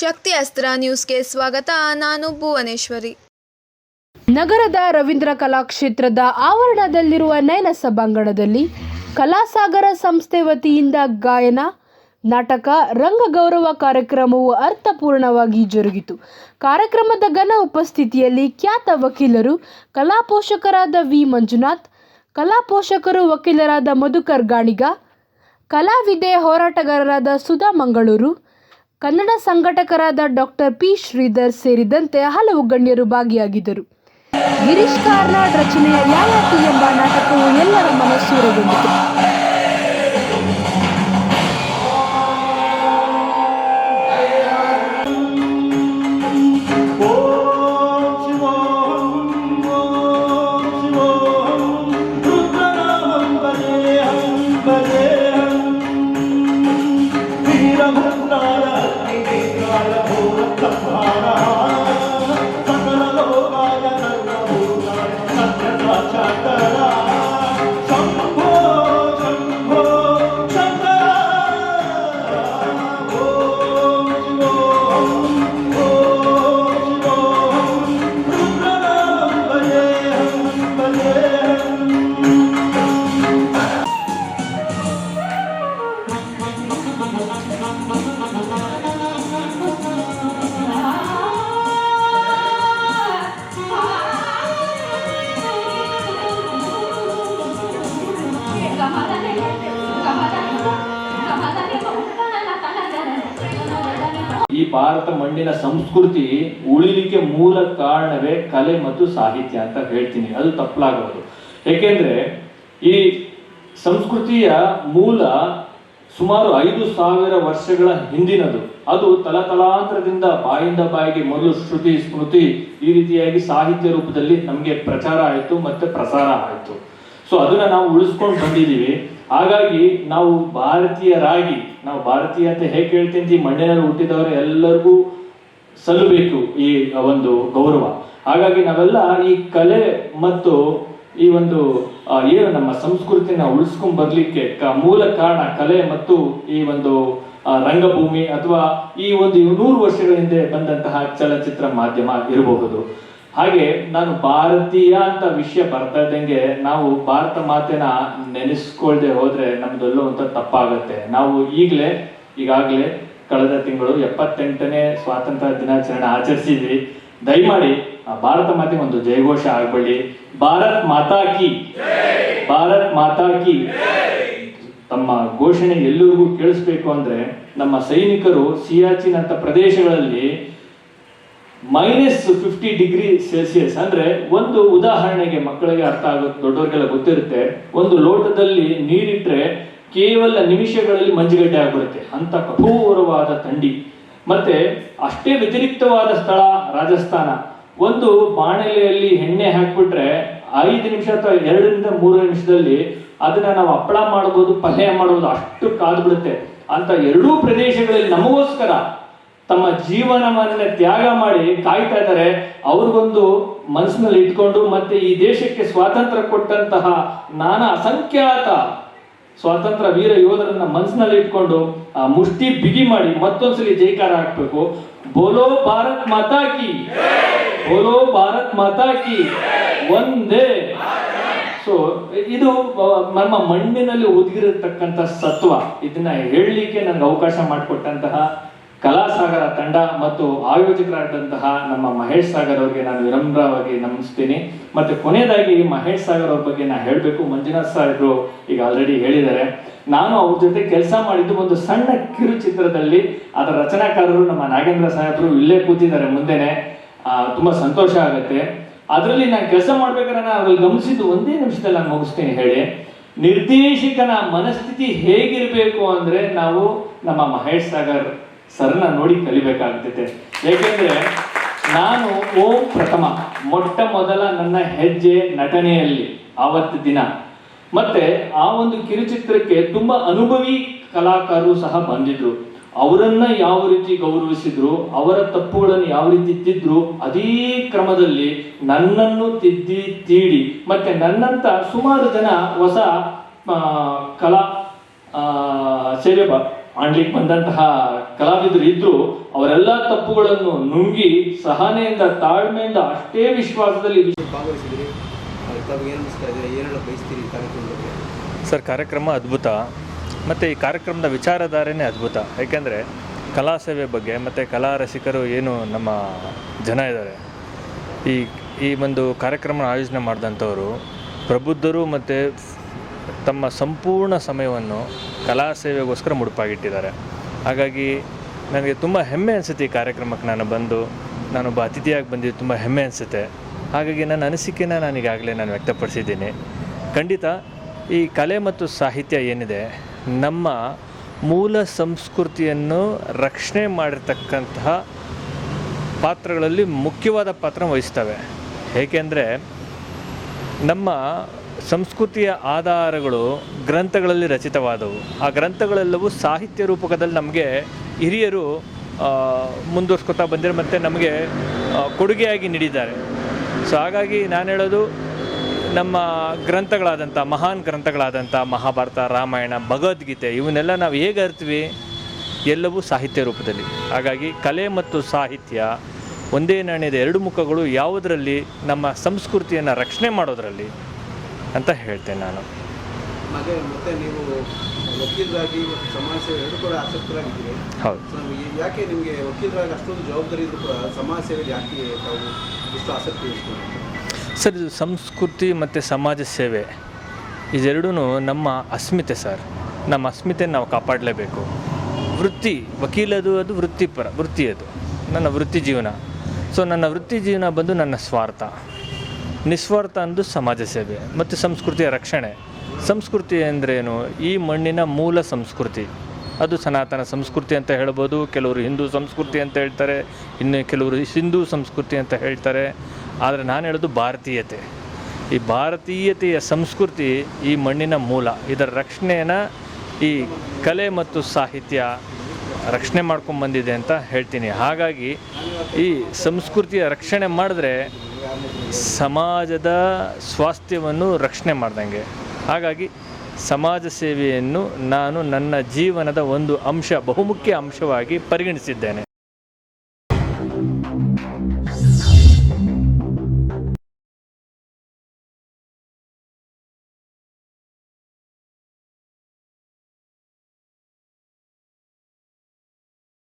ಶಕ್ತಿ ಅಸ್ತ್ರ ನ್ಯೂಸ್ಗೆ ಸ್ವಾಗತ. ನಾನು ಭುವನೇಶ್ವರಿ. ನಗರದ ರವೀಂದ್ರ ಕಲಾಕ್ಷೇತ್ರದ ಆವರಣದಲ್ಲಿರುವ ನಯನ ಸಭಾಂಗಣದಲ್ಲಿ ಕಲಾಸಾಗರ ಸಂಸ್ಥೆ ವತಿಯಿಂದ ಗಾಯನ, ನಾಟಕ, ರಂಗಗೌರವ ಕಾರ್ಯಕ್ರಮವು ಅರ್ಥಪೂರ್ಣವಾಗಿ ಜರುಗಿತು. ಕಾರ್ಯಕ್ರಮದ ಘನ ಉಪಸ್ಥಿತಿಯಲ್ಲಿ ಖ್ಯಾತ ವಕೀಲರು ಕಲಾ ಪೋಷಕರಾದ ವಿ. ಮಂಜುನಾಥ್ ಕಲಾ ಪೋಷಕರು ವಕೀಲರಾದ ಮಧುಕರ್ ಗಾಣಿಗ, ಕಲಾವಿದೆ ಹೋರಾಟಗಾರರಾದ ಸುಧಾ ಮಂಗಳೂರು ಕನ್ನಡ ಸಂಘಟಕರಾದ ಡಾಕ್ಟರ್ ಪಿ ಶ್ರೀಧರ್ ಸೇರಿದಂತೆ ಹಲವು ಗಣ್ಯರು ಭಾಗಿಯಾಗಿದ್ದರು. ಗಿರೀಶ್ ಕಾರ್ನಾಡ್ ರಚನೆಯ ಯಾಯಾತಿ ಎಂಬ ನಾಟಕವು ಎಲ್ಲರ ಮನಸ್ಸೂರೆಗೊಂಡಿತು. ಈ ಭಾರತ ಮಣ್ಣಿನ ಸಂಸ್ಕೃತಿ ಉಳಿಲಿಕ್ಕೆ ಮೂಲ ಕಾರಣವೇ ಕಲೆ ಮತ್ತು ಸಾಹಿತ್ಯ ಅಂತ ಹೇಳ್ತೀನಿ. ಅದು ತಪ್ಪಲಾಗಬಹುದು. ಏಕೆಂದ್ರೆ ಈ ಸಂಸ್ಕೃತಿಯ ಮೂಲ ಸುಮಾರು ಐದು ಸಾವಿರ ವರ್ಷಗಳ ಹಿಂದಿನದು. ಅದು ತಲತಲಾಂತರದಿಂದ ಬಾಯಿಂದ ಬಾಯಿಗೆ ಮೊದಲು ಶ್ರುತಿ, ಸ್ಮೃತಿ ಈ ರೀತಿಯಾಗಿ ಸಾಹಿತ್ಯ ರೂಪದಲ್ಲಿ ನಮಗೆ ಪ್ರಚಾರ ಆಯಿತು ಮತ್ತೆ ಪ್ರಸಾರ ಆಯಿತು. ಸೊ ಅದನ್ನ ನಾವು ಉಳಿಸ್ಕೊಂಡು ಬಂದಿದ್ದೀವಿ. ಹಾಗಾಗಿ ನಾವು ಭಾರತೀಯರಾಗಿ ನಾವು ಭಾರತೀಯ ಅಂತ ಹೇಗೆ ಹೇಳ್ತೀನಿ ಈ ಮಣ್ಣಿನಲ್ಲಿ ಹುಟ್ಟಿದವರು ಎಲ್ಲರಿಗೂ ಸಲ್ಲಬೇಕು ಈ ಒಂದು ಗೌರವ. ಹಾಗಾಗಿ ನಾವೆಲ್ಲ ಈ ಕಲೆ ಮತ್ತು ಈ ಒಂದು ಏನು ನಮ್ಮ ಸಂಸ್ಕೃತಿನ ಉಳಿಸ್ಕೊಂಡ್ ಬರ್ಲಿಕ್ಕೆ ಮೂಲ ಕಾರಣ ಕಲೆ ಮತ್ತು ಈ ಒಂದು ರಂಗಭೂಮಿ ಅಥವಾ ಈ ಒಂದು ನೂರು ವರ್ಷಗಳ ಹಿಂದೆ ಬಂದಂತಹ ಚಲನಚಿತ್ರ ಮಾಧ್ಯಮ ಇರಬಹುದು ಹಾಗೆ ನಾನು ಭಾರತೀಯ ಅಂತ ವಿಷಯ ಬರ್ತಾ ಇದ್ದಂಗೆ ನಾವು ಭಾರತ ಮಾತೆನ ನೆನೆಸ್ಕೊಳ್ದೆ ಹೋದ್ರೆ ನಮ್ದೆಲ್ಲೋ ಅಂತ ತಪ್ಪಾಗತ್ತೆ. ನಾವು ಈಗಲೇ, ಈಗಾಗಲೇ ಕಳೆದ ತಿಂಗಳು ಎಪ್ಪತ್ತೆಂಟನೇ ಸ್ವಾತಂತ್ರ್ಯ ದಿನಾಚರಣೆ ಆಚರಿಸಿದ್ವಿ. ದಯಮಾಡಿ ಭಾರತ ಮಾತೆಗೆ ಒಂದು ಜಯಘೋಷ ಆಗ್ಬೇಡಿ ಭಾರತ್ ಮಾತಾ ಕಿ. ಭಾರತ್ ಮಾತಾ ಕಿ. ತಮ್ಮ ಘೋಷಣೆ ಎಲ್ಲರಿಗೂ ಕೇಳಿಸ್ಬೇಕು ಅಂದ್ರೆ ನಮ್ಮ ಸೈನಿಕರು ಸಿಯಾಚಿನ್ ಅಂತ ಪ್ರದೇಶಗಳಲ್ಲಿ ಮೈನಸ್ ಫಿಫ್ಟಿ ಡಿಗ್ರಿ ಸೆಲ್ಸಿಯಸ್ ಅಂದ್ರೆ ಒಂದು ಉದಾಹರಣೆಗೆ ಮಕ್ಕಳಿಗೆ ಅರ್ಥ ಆಗುತ್ತೆ ದೊಡ್ಡವರಿಗೆಲ್ಲ ಗೊತ್ತಿರುತ್ತೆ. ಒಂದು ಲೋಟದಲ್ಲಿ ನೀರಿಟ್ರೆ ಕೇವಲ ನಿಮಿಷಗಳಲ್ಲಿ ಮಂಜುಗಡ್ಡೆ ಆಗ್ಬಿಡುತ್ತೆ. ಅಂತ ಕಠೋರವಾದ ಥಂಡಿ. ಮತ್ತೆ ಅಷ್ಟೇ ವ್ಯತಿರಿಕ್ತವಾದ ಸ್ಥಳ, ರಾಜಸ್ಥಾನ. ಒಂದು ಬಾಣಲೆಯಲ್ಲಿ ಎಣ್ಣೆ ಹಾಕ್ಬಿಟ್ರೆ ಐದು ನಿಮಿಷ ಅಥವಾ ಎರಡರಿಂದ ಮೂರು ನಿಮಿಷದಲ್ಲಿ ಅದನ್ನ ನಾವು ಹಪ್ಪಳ ಮಾಡಬಹುದು ಪಲ್ಯ ಮಾಡಬಹುದು ಅಷ್ಟು ಕಾದ್ಬಿಡುತ್ತೆ. ಅಂತ ಎರಡೂ ಪ್ರದೇಶಗಳಲ್ಲಿ ನಮಗೋಸ್ಕರ ತಮ್ಮ ಜೀವನವನ್ನ ತ್ಯಾಗ ಮಾಡಿ ಕಾಯ್ತಾ ಇದ್ದಾರೆ. ಅವ್ರಿಗೊಂದು ಮನಸ್ಸಿನಲ್ಲಿ ಇಟ್ಕೊಂಡು ಮತ್ತೆ ಈ ದೇಶಕ್ಕೆ ಸ್ವಾತಂತ್ರ್ಯ ಕೊಟ್ಟಂತಹ ನಾನಾ ಅಸಂಖ್ಯಾತ ಸ್ವಾತಂತ್ರ್ಯ ವೀರ ಯೋಧರನ್ನ ಮನಸ್ಸಿನಲ್ಲಿ ಇಟ್ಕೊಂಡು ಆ ಮುಷ್ಟಿ ಬಿಗಿ ಮಾಡಿ ಮತ್ತೊಂದ್ಸಲಿ ಜೈಕಾರ ಹಾಕ್ಬೇಕು ಬೋಲೋ ಭಾರತ್ ಮಾತಾ ಕಿ. ಬೋಲೋ ಭಾರತ್ ಮಾತಾ ಕಿ. ಒಂದೇ ಸೊ ಇದು ನಮ್ಮ ಮಣ್ಣಿನಲ್ಲಿ ಉದ್ಗಿರತಕ್ಕಂತ ಸತ್ವ. ಇದನ್ನ ಹೇಳಲಿಕ್ಕೆ ನನಗೆ ಅವಕಾಶ ಮಾಡಿಕೊಟ್ಟಂತಹ ಕಲಾಸಾಗರ ತಂಡ ಮತ್ತು ಆಯೋಜಕರಾದಂತಹ ನಮ್ಮ ಮಹೇಶ್ ಸಾಗರ್ ಅವರಿಗೆ ನಾನು ವಿನಮ್ರವಾಗಿ ನಮಿಸ್ತೀನಿ. ಮತ್ತೆ ಕೊನೆಯದಾಗಿ ಮಹೇಶ್ ಸಾಗರ್ ಅವ್ರ ಬಗ್ಗೆ ನಾನು ಹೇಳಬೇಕು. ಮಂಜುನಾಥ್ ಸಾಹೇಬ್ರು ಈಗ ಆಲ್ರೆಡಿ ಹೇಳಿದ್ದಾರೆ. ನಾನು ಅವ್ರ ಜೊತೆ ಕೆಲಸ ಮಾಡಿದ್ದು ಒಂದು ಸಣ್ಣ ಕಿರು ಚಿತ್ರದಲ್ಲಿ. ಅದರ ರಚನಾಕಾರರು ನಮ್ಮ ನಾಗೇಂದ್ರ ಸಾಹೇಬ್ರು ಇಲ್ಲೇ ಕೂತಿದ್ದಾರೆ ಮುಂದೆನೆ. ತುಂಬಾ ಸಂತೋಷ ಆಗುತ್ತೆ. ಅದರಲ್ಲಿ ನಾನು ಕೆಲಸ ಮಾಡ್ಬೇಕಾದ್ರೆ ನಾನು ಅದ್ರಲ್ಲಿ ಗಮನಿಸಿದ್ದು ಒಂದೇ ನಿಮಿಷದಲ್ಲಿ ನಾನು ಮುಗಿಸ್ತೀನಿ ಹೇಳಿ. ನಿರ್ದೇಶಕನ ಮನಸ್ಥಿತಿ ಹೇಗಿರಬೇಕು ಅಂದ್ರೆ ನಾವು ನಮ್ಮ ಮಹೇಶ್ ಸಾಗರ್ ಸರ್ನ ನೋಡಿ ಕಲಿಬೇಕಾಗ್ತೈತೆ. ಏಕೆಂದ್ರೆ ನಾನು ಓಂ ಪ್ರಥಮ, ಮೊಟ್ಟ ಮೊದಲ ನನ್ನ ಹೆಜ್ಜೆ ನಟನೆಯಲ್ಲಿ, ಆವತ್ತು ದಿನ. ಮತ್ತೆ ಆ ಒಂದು ಕಿರುಚಿತ್ರಕ್ಕೆ ತುಂಬಾ ಅನುಭವಿ ಕಲಾಕಾರರು ಸಹ ಬಂದಿದ್ರು. ಅವರನ್ನ ಯಾವ ರೀತಿ ಗೌರವಿಸಿದ್ರು, ಅವರ ತಪ್ಪುಗಳನ್ನು ಯಾವ ರೀತಿ ತಿದ್ರು ಅದೇ ಕ್ರಮದಲ್ಲಿ ನನ್ನನ್ನು ತಿದ್ದಿ ತೀಡಿ, ಮತ್ತೆ ನನ್ನಂತ ಸುಮಾರು ಜನ ಹೊಸ ಕಲಾ ಸೇವೆ ಮಾಡ್ಲಿಕ್ಕೆ ಬಂದಂತಹ ಕಲಾವಿದರು ಇದ್ರು ಅವರೆಲ್ಲ ತಪ್ಪುಗಳನ್ನು ನುಂಗಿ ಸಹನೆಯಿಂದ ತಾಳ್ಮೆಯಿಂದ ಅಷ್ಟೇ ವಿಶ್ವಾಸದಲ್ಲಿ ಭಾಗವಹಿಸಿದ್ರಿ. ಏನು ಬಯಸ್ತೀರಿ ಸರ್ ಕಾರ್ಯಕ್ರಮ ಅದ್ಭುತ. ಮತ್ತು ಈ ಕಾರ್ಯಕ್ರಮದ ವಿಚಾರಧಾರೆನೇ ಅದ್ಭುತ. ಏಕೆಂದರೆ ಕಲಾ ಸೇವೆ ಬಗ್ಗೆ ಮತ್ತು ಕಲಾ ರಸಿಕರು ಏನು ನಮ್ಮ ಜನ ಇದ್ದಾರೆ. ಈ ಈ ಒಂದು ಕಾರ್ಯಕ್ರಮ ಆಯೋಜನೆ ಮಾಡಿದಂಥವರು ಪ್ರಬುದ್ಧರು ಮತ್ತು ತಮ್ಮ ಸಂಪೂರ್ಣ ಸಮಯವನ್ನು ಕಲಾ ಸೇವೆಗೋಸ್ಕರ ಮುಡುಪಾಗಿಟ್ಟಿದ್ದಾರೆ. ಹಾಗಾಗಿ ನನಗೆ ತುಂಬ ಹೆಮ್ಮೆ ಅನಿಸುತ್ತೆ ಈ ಕಾರ್ಯಕ್ರಮಕ್ಕೆ ನಾನು ಬಂದು. ನಾನೊಬ್ಬ ಅತಿಥಿಯಾಗಿ ಬಂದಿದ್ದು ತುಂಬ ಹೆಮ್ಮೆ ಅನಿಸುತ್ತೆ. ಹಾಗಾಗಿ ನನ್ನ ಅನಿಸಿಕೆನ ನಾನು ಈಗಾಗಲೇ ನಾನು ವ್ಯಕ್ತಪಡಿಸಿದ್ದೀನಿ. ಖಂಡಿತ ಈ ಕಲೆ ಮತ್ತು ಸಾಹಿತ್ಯ ಏನಿದೆ, ನಮ್ಮ ಮೂಲ ಸಂಸ್ಕೃತಿಯನ್ನು ರಕ್ಷಣೆ ಮಾಡಿರ್ತಕ್ಕಂತಹ ಪಾತ್ರಗಳಲ್ಲಿ ಮುಖ್ಯವಾದ ಪಾತ್ರ ವಹಿಸ್ತವೆ. ಏಕೆಂದರೆ ನಮ್ಮ ಸಂಸ್ಕೃತಿಯ ಆಧಾರಗಳು ಗ್ರಂಥಗಳಲ್ಲಿ ರಚಿತವಾದವು. ಆ ಗ್ರಂಥಗಳೆಲ್ಲವೂ ಸಾಹಿತ್ಯ ರೂಪಕದಲ್ಲಿ ನಮಗೆ ಹಿರಿಯರು ಮುಂದುವರ್ಸ್ಕೊತಾ ಬಂದಿರೋ ಮತ್ತು ನಮಗೆ ಕೊಡುಗೆಯಾಗಿ ನೀಡಿದ್ದಾರೆ. ಸೊ ಹಾಗಾಗಿ ನಾನು ಹೇಳೋದು, ನಮ್ಮ ಗ್ರಂಥಗಳಾದಂಥ, ಮಹಾನ್ ಗ್ರಂಥಗಳಾದಂಥ ಮಹಾಭಾರತ, ರಾಮಾಯಣ, ಭಗವದ್ಗೀತೆ, ಇವನ್ನೆಲ್ಲ ನಾವು ಹೇಗೆ ಅರ್ತೀವಿ? ಎಲ್ಲವೂ ಸಾಹಿತ್ಯ ರೂಪದಲ್ಲಿ. ಹಾಗಾಗಿ ಕಲೆ ಮತ್ತು ಸಾಹಿತ್ಯ ಒಂದೇ ನಾಣ್ಯದ ಎರಡು ಮುಖಗಳು ಯಾವುದರಲ್ಲಿ? ನಮ್ಮ ಸಂಸ್ಕೃತಿಯನ್ನು ರಕ್ಷಣೆ ಮಾಡೋದರಲ್ಲಿ. ಅಂತ ಹೇಳ್ತೇನೆ ನಾನು. ಹಾಗೆ ಮತ್ತೆ ನೀವು ವಕೀಲರಾಗಿ ಮತ್ತು ಸಮಾಜ ಸೇವೆ ಎರಡೂ ಕೂಡ ಆಸಕ್ತರಾಗಿದ್ದೀರಿ. ಹೌದು. ಸೊ ಯಾಕೆ ನಿಮಗೆ ವಕೀಲರಾಗಿ ಅಷ್ಟೊಂದು ಜವಾಬ್ದಾರಿ ಇದ್ರೂ ಕೂಡ ಸಮಾಜ ಸೇವೆ ಯಾಕೆ ತಾವು ಇಷ್ಟು ಆಸಕ್ತಿ ವಹಿಸ್ಕೊಂಡು ಸರ್ ಇದು ಸಂಸ್ಕೃತಿ ಮತ್ತು ಸಮಾಜ ಸೇವೆ. ಇದೆರಡೂ ನಮ್ಮ ಅಸ್ಮಿತೆ ಸರ್. ನಮ್ಮ ಅಸ್ಮಿತೆ ನಾವು ಕಾಪಾಡಲೇಬೇಕು. ವೃತ್ತಿ ವಕೀಲದು ಅದು ವೃತ್ತಿಪರ ವೃತ್ತಿ ಅದು. ನನ್ನ ವೃತ್ತಿ ಜೀವನ. ಸೊ ನನ್ನ ವೃತ್ತಿ ಜೀವನ ಬಂದು ನನ್ನ ಸ್ವಾರ್ಥ. ನಿಸ್ವಾರ್ಥ ಅಂದು ಸಮಾಜ ಸೇವೆ ಮತ್ತು ಸಂಸ್ಕೃತಿಯ ರಕ್ಷಣೆ. ಸಂಸ್ಕೃತಿ ಅಂದ್ರೇನು ಈ ಮಣ್ಣಿನ ಮೂಲ ಸಂಸ್ಕೃತಿ. ಅದು ಸನಾತನ ಸಂಸ್ಕೃತಿ ಅಂತ ಹೇಳ್ಬೋದು, ಕೆಲವರು ಹಿಂದೂ ಸಂಸ್ಕೃತಿ ಅಂತ ಹೇಳ್ತಾರೆ, ಇನ್ನು ಕೆಲವರು ಸಿಂಧೂ ಸಂಸ್ಕೃತಿ ಅಂತ ಹೇಳ್ತಾರೆ. ಆದರೆ ನಾನು ಹೇಳೋದು ಭಾರತೀಯತೆ. ಈ ಭಾರತೀಯತೆಯ ಸಂಸ್ಕೃತಿ ಈ ಮಣ್ಣಿನ ಮೂಲ, ಇದರ ರಕ್ಷಣೆಯನ್ನು ಈ ಕಲೆ ಮತ್ತು ಸಾಹಿತ್ಯ ರಕ್ಷಣೆ ಮಾಡ್ಕೊಂಬಂದಿದೆ ಅಂತ ಹೇಳ್ತೀನಿ. ಹಾಗಾಗಿ ಈ ಸಂಸ್ಕೃತಿಯ ರಕ್ಷಣೆ ಮಾಡಿದ್ರೆ ಸಮಾಜದ ಸ್ವಾಸ್ಥ್ಯವನ್ನು ರಕ್ಷಣೆ ಮಾಡ್ದಂಗೆ. ಹಾಗಾಗಿ ಸಮಾಜ ಸೇವೆಯನ್ನು ನಾನು ನನ್ನ ಜೀವನದ ಒಂದು ಅಂಶ, ಬಹುಮುಖ್ಯ ಅಂಶವಾಗಿ ಪರಿಗಣಿಸಿದ್ದೇನೆ.